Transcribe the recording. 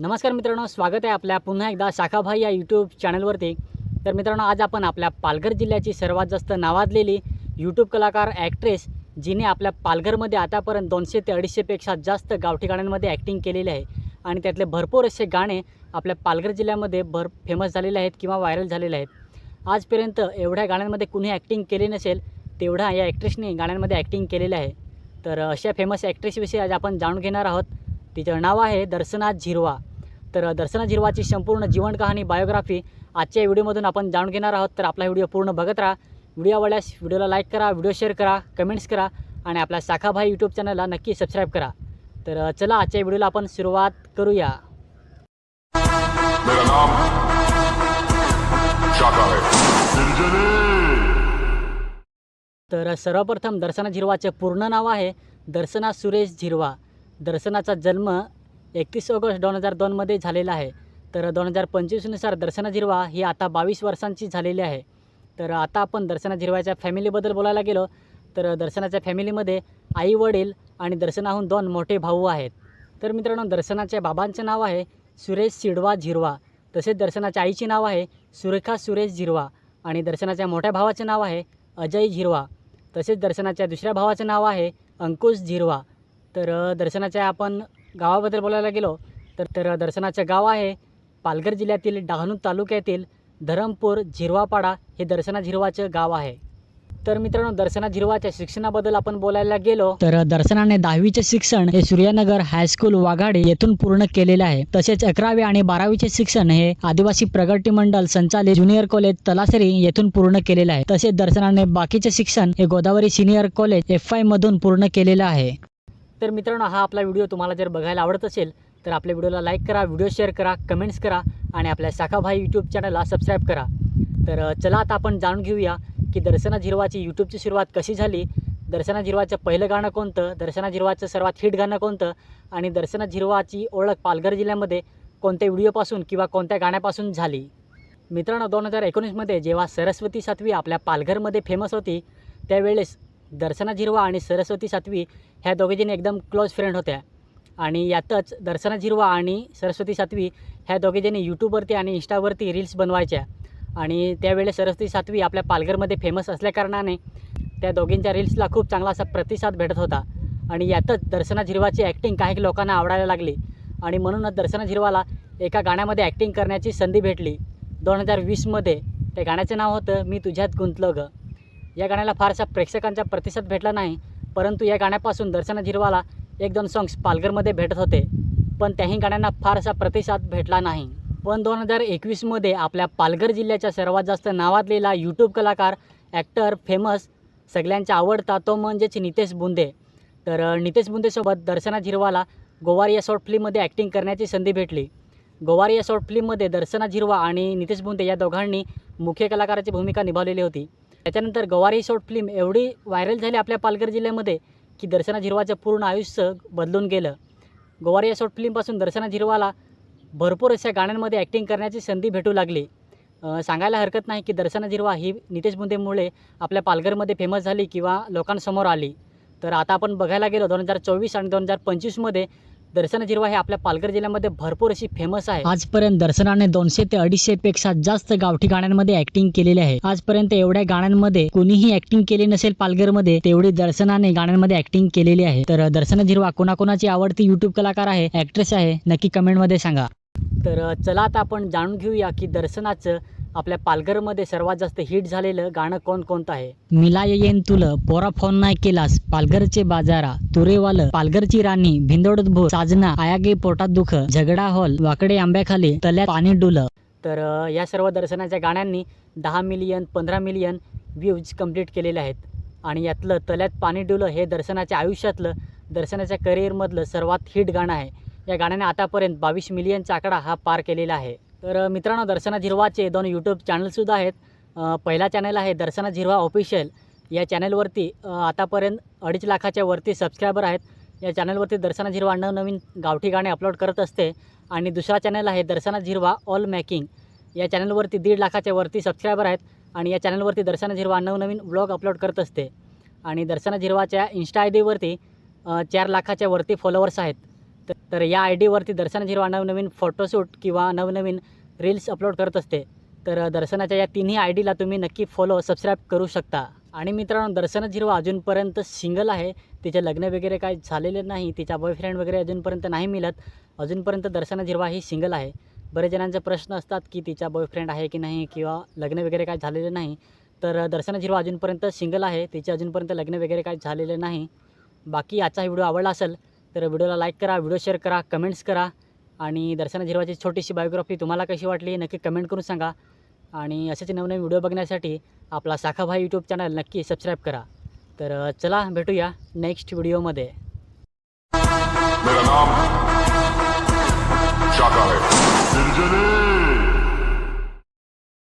नमस्कार मित्रांनो स्वागत आहे आपल्या पुन्हा एकदा शाखाभाई या यूट्यूब चॅनलवरती तर मित्रांनो आज आपण आपल्या पालघर जिल्ह्याची सर्वात जास्त नावाजलेली यूट्यूब कलाकार ॲक्ट्रेस जिने आपल्या पालघरमध्ये आतापर्यंत दोनशे ते अडीचशेपेक्षा जास्त गावठी गाण्यांमध्ये ॲक्टिंग केलेली आहे. आणि त्यातले भरपूर असे गाणे आपल्या पालघर जिल्ह्यामध्ये भर फेमस झालेले आहेत किंवा व्हायरल झालेले आहेत. आजपर्यंत एवढ्या गाण्यांमध्ये कुणी ॲक्टिंग केली नसेल तेवढा या ॲक्ट्रेसने गाण्यांमध्ये ॲक्टिंग केलेलं आहे. तर अशा फेमस ॲक्ट्रेसविषयी आज आपण जाणून घेणार आहोत. तिचं नाव आहे दर्शना झिरवा. तर दर्शना झिरवाची संपूर्ण जीवन कहाणी बायोग्राफी आजच्या व्हिडिओमधून आपण जाणून घेणार आहोत. तर आपला व्हिडिओ पूर्ण बघत राहा. व्हिडिओ आवडल्यास व्हिडिओला लाईक करा व्हिडिओ शेअर करा कमेंट्स करा आणि आपल्या शाखाभाई यूट्यूब चॅनलला नक्की सबस्क्राईब करा. तर चला आजच्या व्हिडिओला आपण सुरुवात करूया. तर सर्वप्रथम दर्शना झिरवाचे पूर्ण नाव आहे दर्शना सुरेश झिरवा. दर्शनाचा जन्म एकतीस ऑगस्ट दोन हजार दोनमध्ये झालेला आहे. तर दोन हजार पंचवीसनुसार दर्शना झिरवा ही आता बावीस वर्षांची झालेली आहे. तर आता आपण दर्शना झिरवाच्या फॅमिलीबद्दल बोलायला गेलो तर दर्शनाच्या फॅमिलीमध्ये आई वडील आणि दर्शनाहून दोन मोठे भाऊ आहेत. तर मित्रांनो दर्शनाच्या बाबांचे नाव आहे सुरेश सिडवा झिरवा. तसेच दर्शनाच्या आईचे नाव आहे सुरेखा सुरेश झिरवा. आणि दर्शनाच्या मोठ्या भावाचे नाव आहे अजय झिरवा. तसेच दर्शनाच्या दुसऱ्या भावाचं नाव आहे अंकुश झिरवा. तर दर्शनाच्या आपण गावाबद्दल बोलायला गेलो तर तर दर्शनाचं गाव आहे पालघर जिल्ह्यातील डहाणू तालुक्यातील धरमपूर झिरवापाडा हे दर्शना झिरवाचं गाव आहे. तर मित्रांनो दर्शना झिरवाच्या शिक्षणाबद्दल आपण बोलायला गेलो. तर दर्शनाने दहावीचे शिक्षण हे सूर्यनगर हायस्कूल वाघाडी येथून पूर्ण केलेले आहे. तसेच अकरावी आणि बारावीचे शिक्षण हे आदिवासी प्रगती मंडल संचालित ज्युनियर कॉलेज तलासरी येथून पूर्ण केलेले आहे. तसेच दर्शनाने बाकीचे शिक्षण हे Godavari senior college F I मधून पूर्ण केलेलं आहे. तर मित्रांनो हा आपला व्हिडिओ तुम्हाला जर बघायला आवडत असेल तर आपल्या व्हिडिओला लाईक करा व्हिडिओ शेअर करा कमेंट्स करा आणि आपल्या शाखाभाई यूट्यूब चॅनलला सबस्क्राईब करा. तर चला आता आपण जाणून घेऊया की दर्शना झिरवाची यूट्यूबची सुरुवात कशी झाली दर्शना झिरवाचं पहिलं गाणं कोणतं दर्शना झिरवाचं सर्वात हिट गाणं कोणतं आणि दर्शना झिरवाची ओळख पालघर जिल्ह्यामध्ये कोणत्या व्हिडिओपासून किंवा कोणत्या गाण्यापासून झाली? मित्रांनो दोन हजार एकोणीसमध्ये जेव्हा सरस्वती सातवी आपल्या पालघरमध्ये फेमस होती त्यावेळेस दर्शना झिरवा आणि सरस्वती सातवी ह्या दोघीजणी एकदम क्लोज फ्रेंड होत्या. आणि यातच दर्शना झिरवा आणि सरस्वती सातवी ह्या दोघीजणी यूट्यूबवरती आणि इंस्टावरती रील्स बनवायच्या. आणि त्यावेळेस सरस्वती सातवी आपल्या पालघरमध्ये फेमस असल्याकारणाने त्या दोघींच्या रील्सला खूप चांगला असा प्रतिसाद भेटत होता. आणि यातच दर्शना झिरवाची ॲक्टिंग काही लोकांना आवडायला लागली. आणि म्हणूनच दर्शना झिरवाला एका गाण्यामध्ये ॲक्टिंग करण्याची संधी भेटली. दोन हजार वीसमध्ये. त्या गाण्याचं नाव होतं मी तुझ्यात गुंतलं गं. या गाण्याला फारसा प्रेक्षकांचा प्रतिसाद भेटला नाही परंतु या गाण्यापासून दर्शना झिरवाला एक दोन सॉंग्स पालघरमध्ये भेटत होते. पण त्याही गाण्यांना फारसा प्रतिसाद भेटला नाही. पण दोन हजार एकवीसमध्ये आपल्या पालघर जिल्ह्याच्या सर्वात जास्त नावाजलेला यूट्यूब कलाकार ॲक्टर फेमस सगळ्यांचा आवडता तो म्हणजेच नितेश बुंदे. तर नितेश बुंदेसोबत दर्शना झिरवाला गोवारी या शॉर्ट फिल्ममध्ये ॲक्टिंग करण्याची संधी भेटली. गोवारी या शॉर्ट फिल्ममध्ये दर्शना झिरवा आणि नितेश बुंदे या दोघांनी मुख्य कलाकाराची भूमिका निभावलेली होती. त्याच्यानंतर गवारी शॉर्ट फिल्म एवढी व्हायरल झाली आपल्या पालघर जिल्ह्यामध्ये की दर्शना झिरवाचं पूर्ण आयुष्य बदलून गेलं. गवारी या शॉर्ट फिल्मपासून दर्शना झिरवाला भरपूर अशा गाण्यांमध्ये ॲक्टिंग करण्याची संधी भेटू लागली. सांगायला हरकत नाही की दर्शना झिरवा ही नितेश बुंदेमुळे आपल्या पालघरमध्ये फेमस झाली किंवा लोकांसमोर आली. तर आता आपण बघायला गेलो दोन हजार चोवीस आणि दोन हजार पंचवीसमध्ये दर्शना झिरवा हे आपल्या पालघर जिल्ह्यामध्ये भरपूर अशी फेमस आहे. आजपर्यंत दर्शनाने दोनशे ते अडीचशे पेक्षा जास्त गावठी गाण्यांमध्ये ऍक्टिंग केलेली आहे. आजपर्यंत एवढ्या गाण्यांमध्ये कोणीही ऍक्टिंग केली नसेल पालघरमध्ये तेवढी दर्शनाने गाण्यांमध्ये ऍक्टिंग केलेली आहे. तर दर्शना झिरवा कोणाकोणाची आवडती युट्यूब कलाकार आहे ऍक्ट्रेस आहे नक्की कमेंटमध्ये सांगा. तर चला आता आपण जाणून घेऊया की दर्शनाचं आपल्या पालघरमध्ये सर्वात जास्त हिट झालेलं गाणं कोण कोणतं आहे? मिला येईन तुलं पोरा फोन नाही केलास. पालघरचे बाजारा तुरेवाल पालघरची राणी भिंदोडत भो साजना आयागे पोटात दुख झगडा हॉल वाकडे आंब्याखाली तल्यात पाणी डुलं. तर या सर्व दर्शनाच्या गाण्यांनी दहा मिलियन पंधरा मिलियन व्ह्यूज कंप्लीट केलेले आहेत. आणि यातलं तल्यात पाणी डुलं हे दर्शनाच्या आयुष्यातलं दर्शनाच्या करिअरमधलं सर्वात हिट गाणं आहे. या गाण्याने आतापर्यंत बावीस मिलियनचा आकडा हा पार केलेला आहे. तर मित्रांनो दर्शना झिरवाचे दोन यूट्यूब चॅनलसुद्धा आहेत. पहिला चॅनल आहे दर्शना झिरवा ऑफिशियल या चॅनलवरती आतापर्यंत अडीच लाखाच्या वरती सबस्क्रायबर आहेत. या चॅनलवरती दर्शना झिरवा नवनवीन गावठी गाणे अपलोड करत असते. आणि दुसरा चॅनल आहे दर्शना झिरवा ऑल मॅकिंग या चॅनलवरती दीड लाखाच्या वरती सबस्क्रायबर आहेत. आणि या चॅनलवरती दर्शना झिरवा नवनवीन व्लॉग अपलोड करत असते. आणि दर्शना झिरवाच्या इन्स्टा आय डीवरती चार लाखाच्या वरती फॉलोअर्स आहेत. तर- तर या आय डीवरती दर्शना झिरवा नवनवीन फोटोशूट किंवा नवनवीन रील्स अपलोड करत असते तर दर्शनाच्या या तिन्ही आय डीला तुम्ही नक्की फॉलो सबस्क्राईब करू शकता. आणि मित्रांनो दर्शना झिरवा अजूनपर्यंत सिंगल आहे. तिचे लग्न वगैरे काय झालेले नाही. तिचा बॉयफ्रेंड वगैरे अजूनपर्यंत नाही मिळत. अजूनपर्यंत दर्शना झिरवा ही सिंगल आहे. बरेच जणांचे प्रश्न असतात की तिचा बॉयफ्रेंड आहे की नाही किंवा लग्न वगैरे काय झालेलं नाही. तर दर्शना झिरवा अजूनपर्यंत सिंगल आहे. तिचे अजूनपर्यंत लग्न वगैरे काय झालेले नाही. बाकी आजचा व्हिडिओ आवडला असेल तर व्हिडिओला लाईक करा व्हिडिओ शेअर करा कमेंट्स करा. आणि दर्शना झिरवाची छोटीशी बायोग्राफी तुम्हाला कशी वाटली नक्की कमेंट करून सांगा. आणि असेच नवनवीन व्हिडिओ बघण्यासाठी आपला साखाभाई यूट्यूब चॅनल नक्की सबस्क्राईब करा. तर चला भेटूया नेक्स्ट व्हिडिओमध्ये मेरा नाम शाका है